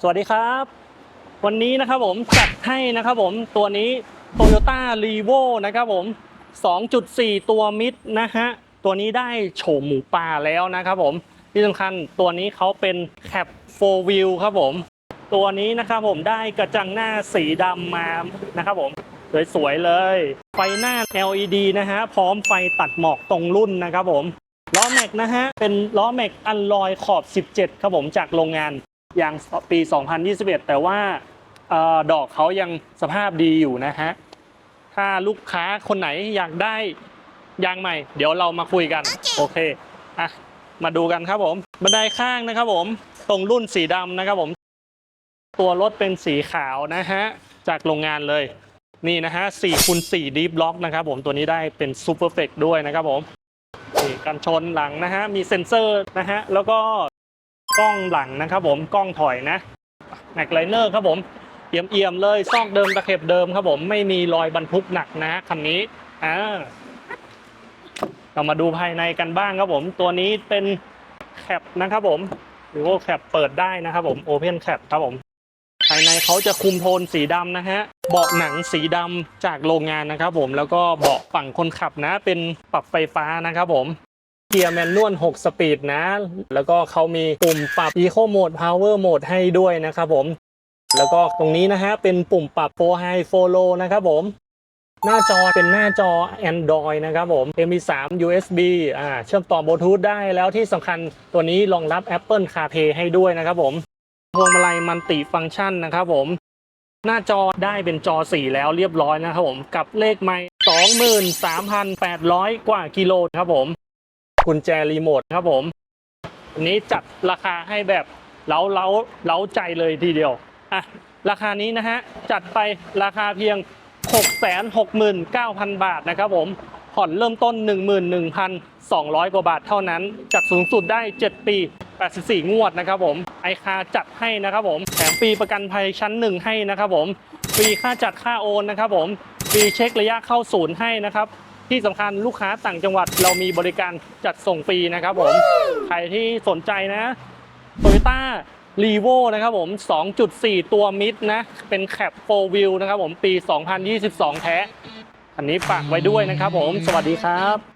สวัสดีครับ วันนี้นะครับผมจัดให้นะครับผมตัวนี้ Toyota r e v o นะครับผม 2.4 ตัวมิดนะฮะ ตัวนี้ได้โฉมหมูป่าแล้วนะครับผมที่สำคัญตัวนี้เขาเป็นแคป4 wheel ครับผม ตัวนี้นะครับผมได้กระจังหน้าสีดำมานะครับผมสวยๆเลย ไฟหน้า LED นะฮะ พร้อมไฟตัดหมอกตรงรุ่นนะครับผมล้อแม็กนะฮะ เป็นล้อแม็กอันลอยขอบ 17 ครับผมจากโรงงาน อย่างปี 2021 แต่ว่าเออดอกเขายังสภาพดีอยู่นะฮะ ถ้าลูกค้าคนไหนอยากได้ยางใหม่ เดี๋ยวเรามาคุยกัน โอเคอะมาดูกันครับผม บันไดข้างนะครับผม ตรงรุ่นสีดำนะครับผม ตัวรถเป็นสีขาวนะฮะ จากโรงงานเลย นี่นะฮะ4คูณ4 Deep Lock นะครับผม ตัวนี้ได้เป็น Super f e c ด้วยนะครับผมนี่กันชนหลังนะฮะ มีเซ็นเซอร์นะฮะ แล้วก็ กล้องหลังนะครับผมกล้องถอยนะแม็กไลเนอร์ครับผมเอี่ยมเอี่ยมๆเลยซอกเดิมตะเข็บเดิมครับผมไม่มีรอยบรรทุกหนักนะฮะคันนี้อ่าเรามาดูภายในกันบ้างครับผม ตัวนี้เป็นแคปนะครับผมหรือว่าแคปเปิดได้นะครับผมโอเพนแคปครับผม ภายในเขาจะคุมโทนสีดำนะฮะเบาะหนังสีดำจากโรงงานนะครับผมแล้วก็เบาะฝั่งคนขับนะเป็นปรับไฟฟ้านะครับผม เกียร์แมนนวล 6 สปีดนะ แล้วก็เขามีปุ่มปรับ Eco Mode Power Mode ให้ด้วยนะครับผม แล้วก็ตรงนี้นะฮะเป็นปุ่มปรับ4 High 4 Low นะครับผม หน้าจอเป็นหน้าจอ Android นะครับผม M3 USB อ่าเชื่อมต่อบลูทูธได้แล้วที่สำคัญตัวนี้รองรับ Apple CarPlay ให้ด้วยนะครับผมพวงมาลัยมันติฟังก์ชันนะครับผม หน้าจอได้เป็นจอสีแล้วเรียบร้อยนะครับผม กับเลขไม้23,800 กว่ากิโลครับผม กุญแจรีโมทครับผมอันนี้จัดราคาให้แบบเล้าเล้าเล้าใจเลยทีเดียวอะราคานี้นะฮะจัดไปราคาเพียง 669,000 บาทนะครับผมผ่อนเริ่มต้น 11,200 กว่าบาทเท่านั้น จัดสูงสุดได้ 7 ปี 84 งวดนะครับผมไอคาจัดให้นะครับผมแถมฟรีประกันภัยชั้นหนึ่งให้นะครับผมฟรีค่าจัดค่าโอนนะครับผมฟรีเช็คระยะเข้าศูนย์ให้นะครับ ที่สำคัญลูกค้าต่างจังหวัดเรามีบริการจัดส่งฟรีนะครับผม ใครที่สนใจนะโตโยต้ารีโวนะครับผม 2.4 ตัวมิดนะ เป็นแคป4วิวนะครับผม ปี 2022 แท้ อันนี้ฝากไว้ด้วยนะครับผม สวัสดีครับ